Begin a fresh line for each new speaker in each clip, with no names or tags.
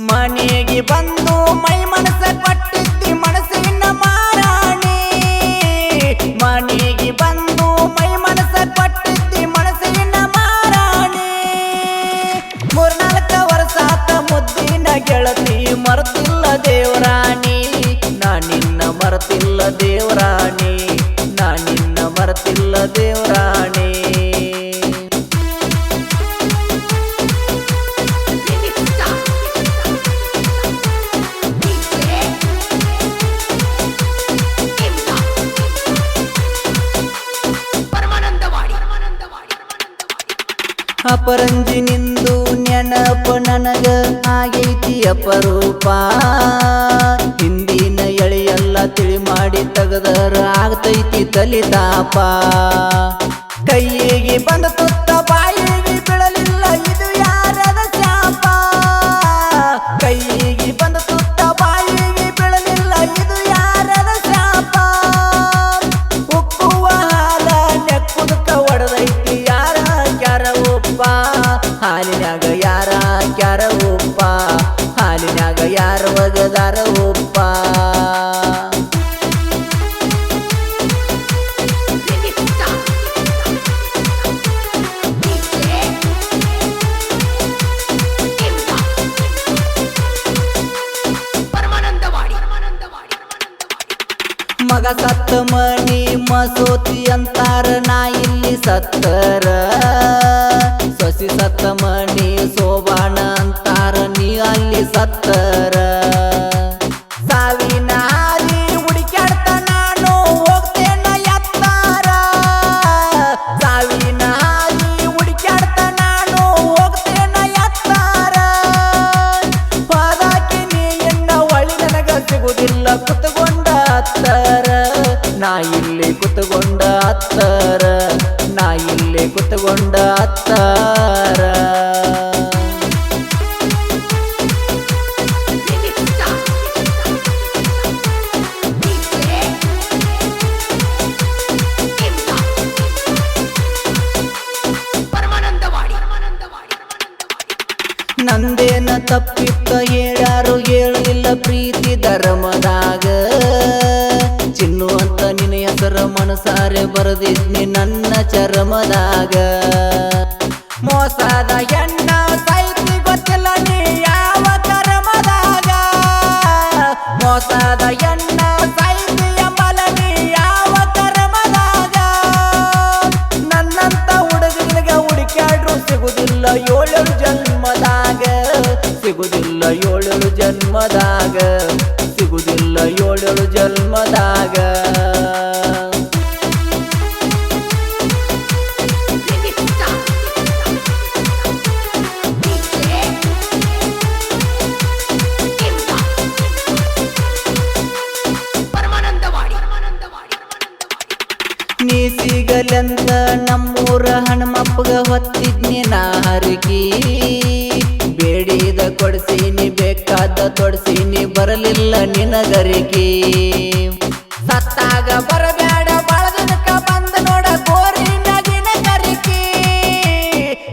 ಮನೆಗೆ ಬಂದು ಮೈ ಮನಸ್ಸ ಪಟ್ಟಿದ್ದಿ ಮನಸ್ಸಿನ ಮಾರಾಣಿ. ಮನೆಗೆ ಬಂದು ಮೈ ಮನಸ ಪಟ್ಟಿದ್ದಿ ಮನಸ್ಸಿನ ಮಾರಾಣಿ. ಮೂರ್ನಾಲ್ಕ ವರ್ಷಾತ ಮುದ್ದಿನ ಗೆಳತಿ ಮರೆತಿಲ್ಲ ದೇವರಾಣಿ. ನಾನಿನ್ನ ಮರೆತಿಲ್ಲ ದೇವರಾಣಿ. ಅಪರಂಜಿನಿಂದು ನೆನಪ ನನಗ ಆಗೈತಿ ಅಪರೂಪ. ಹಿಂದಿನ ಎಳೆಯೆಲ್ಲ ತಿಳಿ ಮಾಡಿ ತೆಗೆದರ ಆಗ್ತೈತಿ ತಲಿತಾಪ ಕೈಯಿಗೆ ಬಂದ ಕ್ಯಾರ ಉಪ್ಪ? ಹಾಲಿನಾಗ ಯಾರ ಒಗದಾರ ಉಪ್ಪ? ಮಗ ಸತ್ತ ಮಣಿ ಮಸೋತಿ ಅಂತಾರ ನಾ ಇಲ್ಲಿ ಸತ್ತರ. ಸೊಸಿ ಸತ್ತ ಮನಿ ಸೋಬಾಣ ಅಂತಾರ, ನೀ ಅಲ್ಲಿ ಸತ್ತರ. ಸಾವಿನ ಹೋಗ್ತೇನ ಕುತ್ಕೊಂಡ ಹತ್ತರ. ನಾ ಇಲ್ಲಿ ಕುತ್ಕೊಂಡ ಹತ್ತರ ಕುತ್ಕೊಂಡ ಹತ್ತರ. ತಪ್ಪಿತ್ತ ಹೇಳಾರು ಹೇಳಿಲ್ಲ ಪ್ರೀತಿ ಧರ್ಮದಾಗ. ಚಿನ್ನು ಅಂತ ನಿನ್ನ ಹೆಸರ ಮನಸಾರೆ ಬರೆದಿದ್ನಿ ನನ್ನ ಚರ್ಮದಾಗ. ಮೋಸದ ಹೆಣ್ಣ ಸೈತಿ ಗೊತ್ತಿಲ್ಲ ನೀ ಯಾವ ಕರ್ಮದಾಗ ಮೋಸದ ನೀ ಯಾವ ನನ್ನಂತ ಏಳೇಳು ಜನ್ಮದಾಗ ಸಿಗುದಿಲ್ಲ ಏಳೇಳು ಜನ್ಮದಾಗ ಸಿಗುದಿಲ್ಲ ಏಳೇಳು ಜನ್ಮದಾಗ. ನೀ ಸಿಗಲೆಂದ ನಮ್ಮೂರ ಹನುಮಪ್ಪಗ ಹೊತ್ತಿದ್ನಿ ನಾ ಕೊಡ್ಸೀನಿ ಬೇಕಾದ ತೊಡ್ಸೀನಿ, ಬರಲಿಲ್ಲ ನಿನಗರಿಗೆ. ಸತ್ತಾಗ ಬರಬೇಡ ಬಳದನಕ ಬಂದ ನೋಡ ಕೋರಿ ನಗಿನ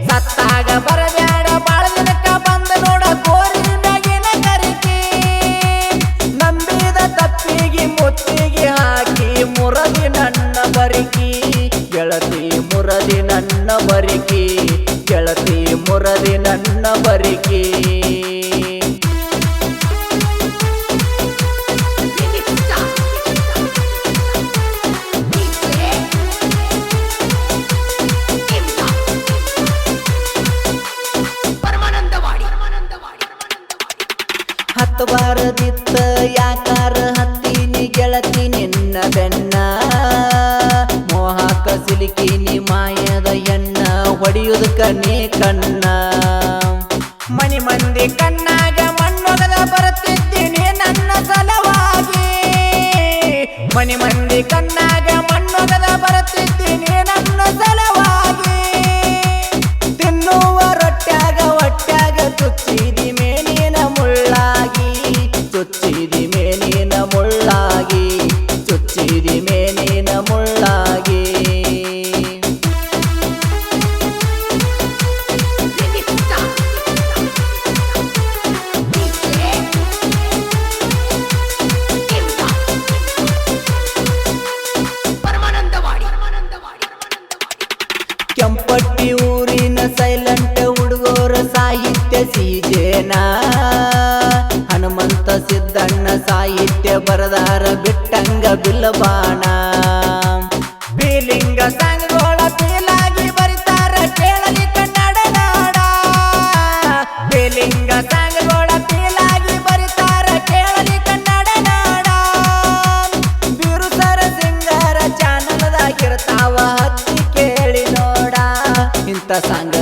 ಸತ್ತಾಗ ಬರಬೇಡ ಬಳದನಕ ಬಂದ ನೋಡ ಕೋರಿ ನಗಿನ ಕರಿಕಿ ನಂಬಿದ ತಪ್ಪಿಗೆ ಮುತ್ತಿಗೆ ಹಾಕಿ, ಮುರದಿ ನನ್ನ ಬರಿಕಿ ಗೆಳತಿ, ಮುರದಿ ನನ್ನ ಬರಿಕಿ ಗೆಳತಿ ಮುರದಿ ನನ್ನ ಬರಿಕಿ. ಹತ್ತು ಬಾರದಿತ್ತ ಯಾಕಾರ ಹತ್ತೀನಿ ಗೆಳತಿ ನಿನ್ನ ಬೆನ್ನ. ಮೋಹಾಕ ಸಿಲುಕಿನಿ ನೀ ಕಣ್ಣ. ಮನಿ ಮಂದಿ ಕಣ್ಣಾಗ ಮಣ್ಣೊಗದ ಬರುತ್ತಿದ್ದೀನಿ ನನ್ನ ಸಲವಾಗಿ. ಮನಿ ಮಂದಿ ಕಣ್ಣಾಗ ಸಿದ್ದಣ್ಣ ಸಾಹಿತ್ಯ ಬರದಾರ ಬಿಟ್ಟಂಗ ಬಿಲ್ಲಬಾಣ. ಬೀಲಿಂಗ ಸಂಗೋಳ ಬೀಲಾಗಿ ಬರಿತಾರ ಕೇಳಲಿ ಕನ್ನಡ ನಾಡ. ಬೀಲಿಂಗ ಸಂಗೋಳ ಬೀಲಾಗಿ ಬರಿತಾರ ಕೇಳಲಿ ಕನ್ನಡ ನಾಡ. ಬಿರುಸರ ಸಿಂಗರ ಚಾನಲ್ದಾಗಿರ್ತಾವ ಹತ್ತಿ ಕೇಳಿ ನೋಡ. ಇಂಥ ಸಂಘ